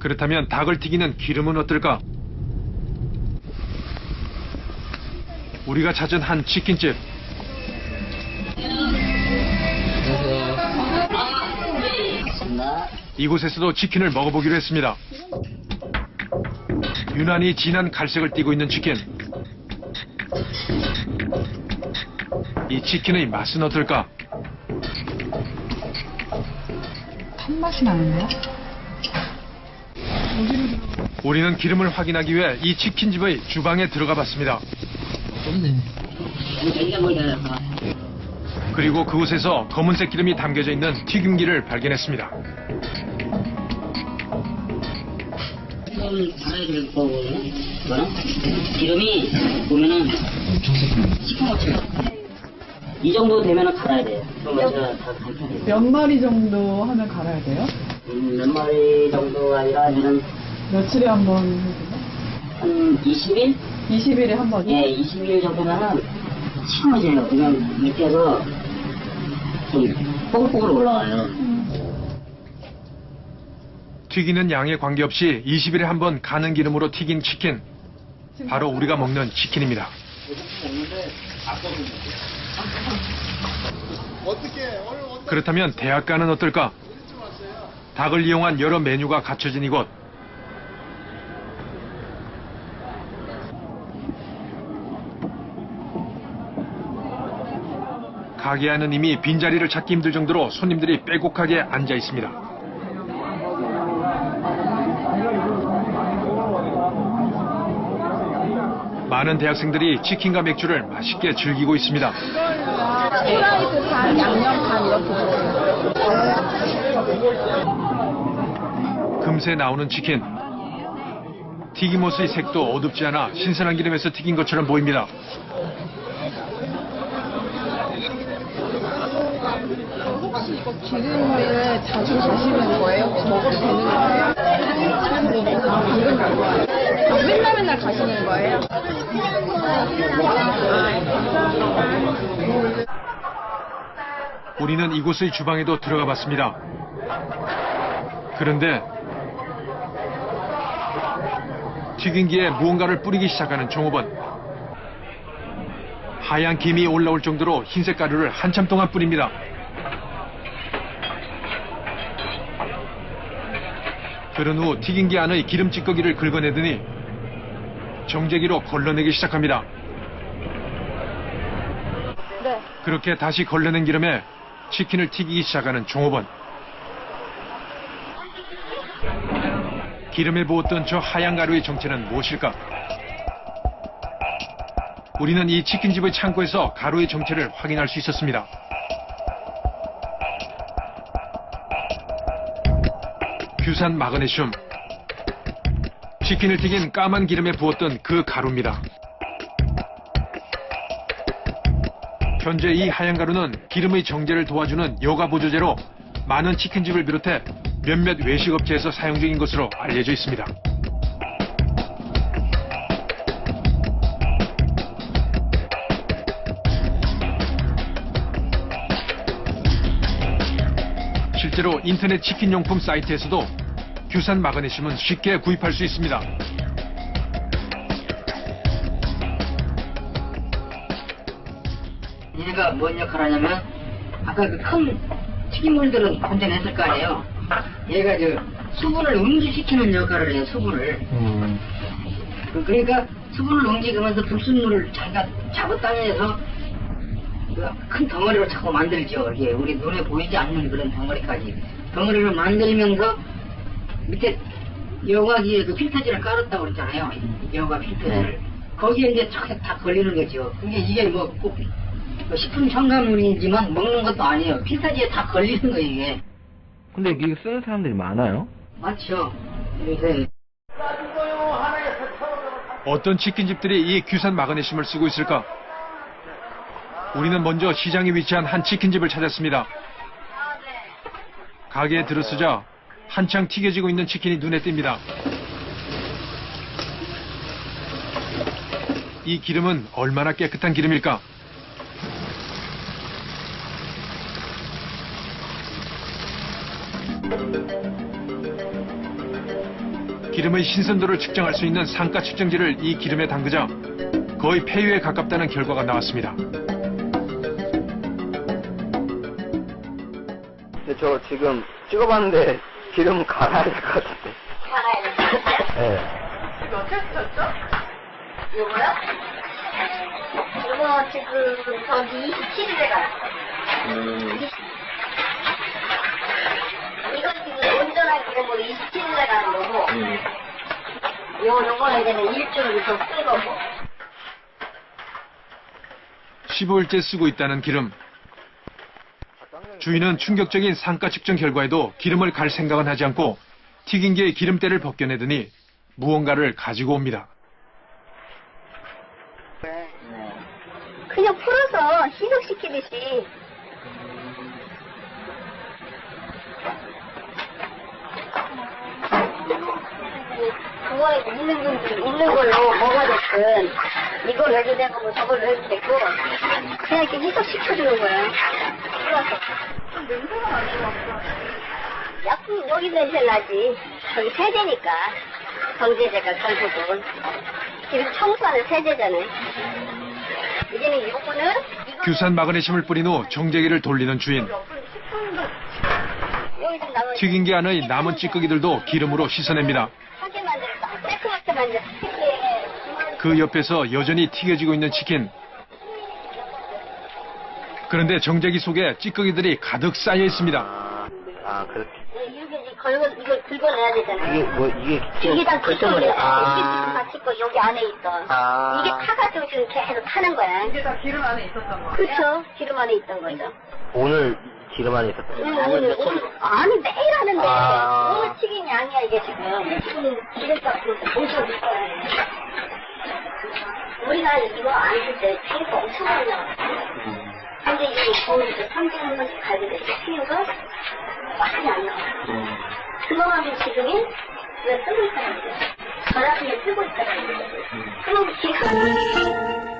그렇다면 닭을 튀기는 기름은 어떨까? 우리가 찾은 한 치킨집. 이곳에서도 치킨을 먹어보기로 했습니다. 유난히 진한 갈색을 띠고 있는 치킨. 이 치킨의 맛은 어떨까? 탄맛이 나는데요? 우리는 기름을 확인하기 위해 이 치킨집의 주방에 들어가 봤습니다. 그리고 그곳에서 검은색 기름이 담겨져 있는 튀김기를 발견했습니다. 기름이 보면은. 이 정도 되면은 갈아야 돼요. 그럼 제가 다 갈게요. 몇 마리 정도 하면 갈아야 돼요? 음, 몇 마리 정도가 아니라 저는 며칠에 한 번 해주나? 한 20일? 20일에 한 번이요? 예, 20일 정도면은 시커매져요. 그냥 밑에서 좀 뽀글뽀글 올라와요. 튀기는 양에 관계없이 20일에 한 번 가는 기름으로 튀긴 치킨. 바로 우리가 먹는 치킨입니다. 그렇다면 대학가는 어떨까? 닭을 이용한 여러 메뉴가 갖춰진 이곳. 가게 안은 이미 빈자리를 찾기 힘들 정도로 손님들이 빼곡하게 앉아 있습니다. 많은 대학생들이 치킨과 맥주를 맛있게 즐기고 있습니다. 프라이드 반, 양념 반 이렇게 들어요. 금세 나오는 치킨. 튀김옷의 색도 어둡지 않아 신선한 기름에서 튀긴 것처럼 보입니다. 혹시 이거 기름을 자주 가시는 거예요? 먹어도 되는 거예요? 아, 맨날 맨날 가시는 거예요? 우리는 이곳의 주방에도 들어가 봤습니다. 그런데 튀김기에 무언가를 뿌리기 시작하는 종업원. 하얀 김이 올라올 정도로 흰색 가루를 한참 동안 뿌립니다. 그런 후 튀김기 안의 기름 찌꺼기를 긁어내더니 정제기로 걸러내기 시작합니다. 네. 그렇게 다시 걸러낸 기름에 치킨을 튀기기 시작하는 종업원. 기름에 부었던 저 하얀 가루의 정체는 무엇일까? 우리는 이 치킨집의 창고에서 가루의 정체를 확인할 수 있었습니다. 규산 마그네슘. 치킨을 튀긴 까만 기름에 부었던 그 가루입니다. 현재 이 하얀 가루는 기름의 정제를 도와주는 여가 보조제로 많은 치킨집을 비롯해 몇몇 외식업체에서 사용 중인 것으로 알려져 있습니다. 실제로 인터넷 치킨 용품 사이트에서도 규산 마그네슘은 쉽게 구입할 수 있습니다. 얘가 뭔 역할을 하냐면 아까 그 큰 튀김물들은 건져냈을 거 아니에요. 얘가 저 수분을 응지시키는 역할을 해요. 수분을. 그- 그러니까 수분을 움직이면서 불순물을 자기가 잡아당겨서 그큰 덩어리로 자꾸 만들죠. 이게 우리 눈에 보이지 않는 그런 덩어리까지. 덩어리를 만들면서 밑에 여과기에 그 필터지를 깔았다고 그랬잖아요. 여과 필터지를. 거기에 이제 쫙다 걸리는 거죠. 그게 이게 뭐꼭 뭐 식품 첨가물이지만 먹는 것도 아니에요. 필터지에 다 걸리는 거예요, 이게. 근데 이거 쓰는 사람들이 많아요? 맞죠? 요새 어떤 치킨집들이 이 규산 마그네슘을 쓰고 있을까? 우리는 먼저 시장에 위치한 한 치킨집을 찾았습니다. 가게에 들어서자 한창 튀겨지고 있는 치킨이 눈에 띕니다. 이 기름은 얼마나 깨끗한 기름일까? 기름의 신선도를 측정할 수 있는 상가 측정지를 이 기름에 담그자 거의 폐유에 가깝다는 결과가 나왔습니다. 저 지금 찍어봤는데 기름 갈아야 될 것 같은데. 살아야 돼. 네. 이거 어떻게 붙였죠? 요거요? 이거 지금 저기 27일에 갔어. 이거 지금 온전한 기름으로 27일에 가는 거고, 요, 요거는 이제는 일주일 더쓴 거고. 15일째 쓰고 있다는 기름. 주인은 충격적인 상가 측정 결과에도 기름을 갈 생각은 하지 않고 튀김기의 기름때를 벗겨내더니 무언가를 가지고 옵니다. 그냥 풀어서 희석시키듯이. 그거에 있는 분들 있는 걸로 뭐가 됐든 이걸 해도 되고 뭐 저걸 해도 되고 그냥 이렇게 희석시켜주는 거야. 풀어서. 냄새가 것 같아. 약품 여기 냄새 나지. 저기 세제니까. 정제제가 결국은. 지금 청소하는 세제잖아요. 이제는 요거는 이거 규산 마그네슘을 뿌린 후 정제기를 돌리는 주인. 남은 튀김기 안의 남은 찌꺼기들도 기름으로 씻어냅니다. 그 옆에서 여전히 튀겨지고 있는 치킨. 그런데 정제기 속에 찌꺼기들이 가득 쌓여 있습니다. 아, 아 걸고 이걸 긁어내야 되잖아요. 이게 뭐 이게 이게 다그 찌꺼기야. 때문에 이게 아. 지금 여기 안에 있어. 아. 이게 타가지고 지금 계속 타는 거야. 이게 다 기름 안에 있었던 거. 그렇죠. 기름 안에 있던 거죠. 오늘 기름 안에 있었던 응, 거. 오늘, 오늘, 아니, 매일 하는데. 아. 오늘 튀김이 아니야, 이게 지금. 지금 기름값 엄청 비싸요. 우리가 이거 안 쓸 때 튀김가 엄청 많이 나와. 근데 이게 거의 이제 3주에 한 번씩 가게 돼서 튀김가 많이 안 나와. 그거만 지금이 왜 쓰고 있다는 거죠? 전화기를 쓰고 있다는 거죠. 그럼 지금